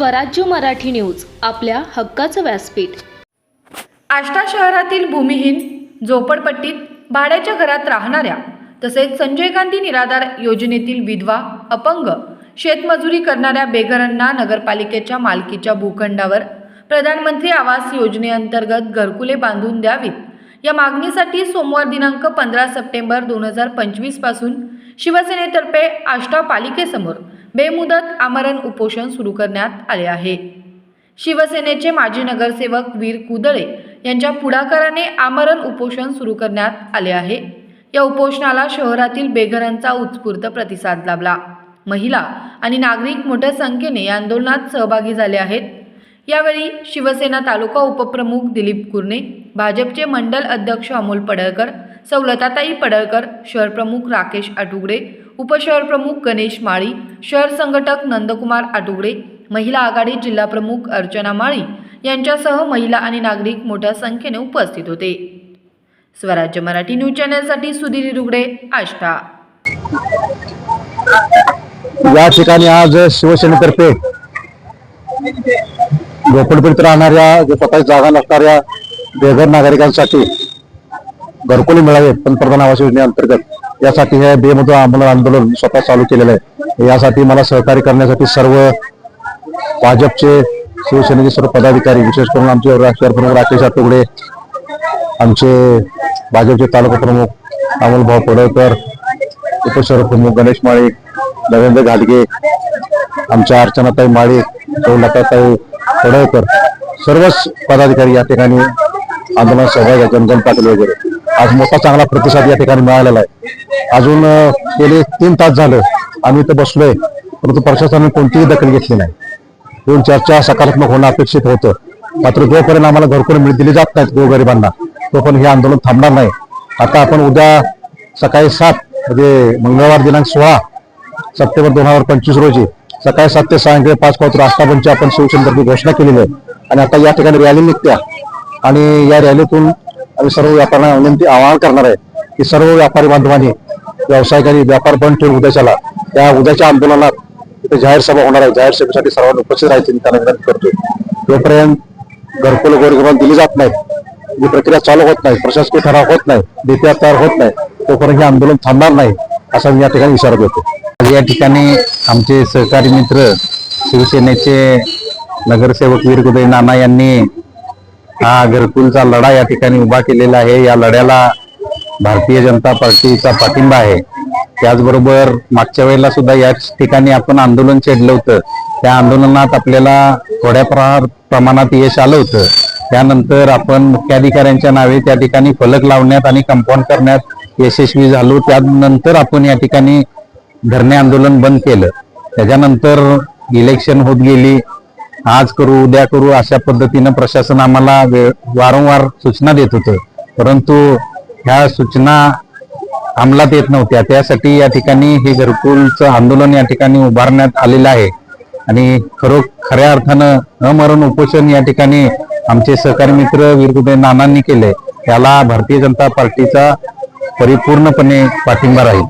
स्वराज्य मराठी न्यूज आपल्या हक्काचं व्यासपीठ. आष्टा शहरातील भूमिहीन झोपडपट्टीत भाड्याच्या घरात राहणाऱ्या तसेच संजय गांधी निराधार योजनेतील विधवा अपंग शेतमजुरी करणाऱ्या बेघरांना नगरपालिकेच्या मालकीच्या भूखंडावर प्रधानमंत्री आवास योजनेअंतर्गत घरकुले बांधून द्यावीत. या मागणीसाठी सोमवार दिनांक पंधरा सप्टेंबर दोन हजार पंचवीसपासून शिवसेनेतर्फे आष्टा पालिकेसमोर बेमुदत आमरण उपोषण सुरू करण्यात आले आहे. शिवसेनेचे माजी नगरसेवक वीर कुदळे यांच्या पुढाकाराने आमरण उपोषण सुरू करण्यात आले आहे. या उपोषणाला शहरातील बेघरांचा उत्स्फूर्त प्रतिसाद लाभला. महिला आणि नागरिक मोठ्या संख्येने या आंदोलनात सहभागी झाले आहेत. यावेळी शिवसेना तालुका उपप्रमुख दिलीप कुर्णे भाजपचे मंडल अध्यक्ष अमोल पडळकर सवलताताई पडळकर शहरप्रमुख राकेश आटुगडे उपशहर प्रमुख गणेश माळी शहर संघटक नंदकुमार आटुगडे महिला आघाडी जिल्हा प्रमुख अर्चना माळी यांच्यासह महिला आणि नागरिक मोठ्या संख्येने उपस्थित होते. स्वराज्य मराठी न्यूज चॅनलसाठी सुधीर इरुगडे आष्टा. या ठिकाणी आज शिवसेनेतर्फे झोपडपट्टीत राहणाऱ्या जे स्वतःची जागा नसणाऱ्या बेघर नागरिकांसाठी घरकुली मिळावे पंतप्रधान आवास योजनेअंतर्गत. यासाठी हे बेमुदत आंदोलन आंदोलन स्वतः चालू केलेलं आहे. यासाठी मला सहकार्य करण्यासाठी सर्व भाजपचे शिवसेनेचे सर्व पदाधिकारी विशेष करून आमचे राष्ट्रीय प्रमुख राकेश आटुगडे आमचे भाजपचे तालुका प्रमुख अमोल भाऊ पडळकर उपशहर प्रमुख गणेश माळी नरेंद्र घाटगे आमच्या अर्चनाताई माळी लताताई पडळकर सर्वच पदाधिकारी या ठिकाणी आंदोलन सहभागी जनजन पाटील वगैरे. आज मोठा चांगला प्रतिसाद या ठिकाणी मिळालेला आहे. अजून गेले तीन तास झालं आम्ही इथं बसलोय. परंतु प्रशासनाने कोणतीही दखल घेतली नाही. दोन चर्चा सकारात्मक होणं अपेक्षित होतं. मात्र जोपर्यंत आम्हाला घरकुल मिळ दिली जात नाहीत गोरगरिबांना तोपर्यंत हे आंदोलन थांबणार नाही. आता आपण उद्या सकाळी सात म्हणजे मंगळवार दिनांक सोळा सप्टेंबर दोन हजार पंचवीस रोजी सकाळी सात ते सायंकाळी पाच पावत्र आस्थापनची आपण शिवसेनेतर्फे घोषणा केलेली आहे. आणि आता या ठिकाणी रॅली निघत्या. आणि या रॅलीतून आम्ही सर्व व्यापाऱ्यांना विनंती आवाहन करणार आहे की सर्व व्यापारी बांधवांनी व्यावसायिकांनी व्यापार बंद ठेवून उद्याच्याला त्या उद्याच्या आंदोलनात इथे जाहीर सभा होणार आहे. जाहीर सभेसाठी सर्वांना उपस्थित राहायचे त्यांना विनंती करतोय. तोपर्यंत घरकुल गोरगरिबांना दिली जात नाही ही प्रक्रिया चालू होत नाही प्रशासकीय ठराव होत नाही डीपीआर तयार होत नाही तोपर्यंत हे आंदोलन थांबणार नाही असा मी या ठिकाणी इशारा देतो आज या ठिकाणी आमचे सहकारी मित्र शिवसेनेचे नगरसेवक वीर नाना यांनी हा घरकुलचा लढा या ठिकाणी उभा केलेला आहे. या लढ्याला भारतीय जनता पार्टीचा पाठिंबा आहे. त्याचबरोबर मागच्या वेळेला सुद्धा या ठिकाणी आपण आंदोलन छेडलं होतं. त्या आंदोलनात आपल्याला थोड्या प्रमाणात यश आलं होतं. त्यानंतर आपण मुख्याधिकाऱ्यांच्या नावे त्या ठिकाणी फलक लावण्यात आणि कंपाऊंड करण्यात यशस्वी झालो. त्यानंतर आपण या ठिकाणी धरणे आंदोलन बंद केलं. त्याच्यानंतर इलेक्शन होत गेली. आज करू उद्या करू अशा पद्धतीनं प्रशासन आम्हाला वारंवार सूचना देत होतं. परंतु ह्या सूचना अंमलात येत नव्हत्या. त्यासाठी या ठिकाणी हे घरकुलचं आंदोलन या ठिकाणी उभारण्यात आलेलं आहे. आणि खरो खऱ्या अर्थानं अमरण उपोषण या ठिकाणी आमचे सहकारी मित्र वीरकुदे नानांनी केले त्याला भारतीय जनता पार्टीचा परिपूर्णपणे पाठिंबा राहील.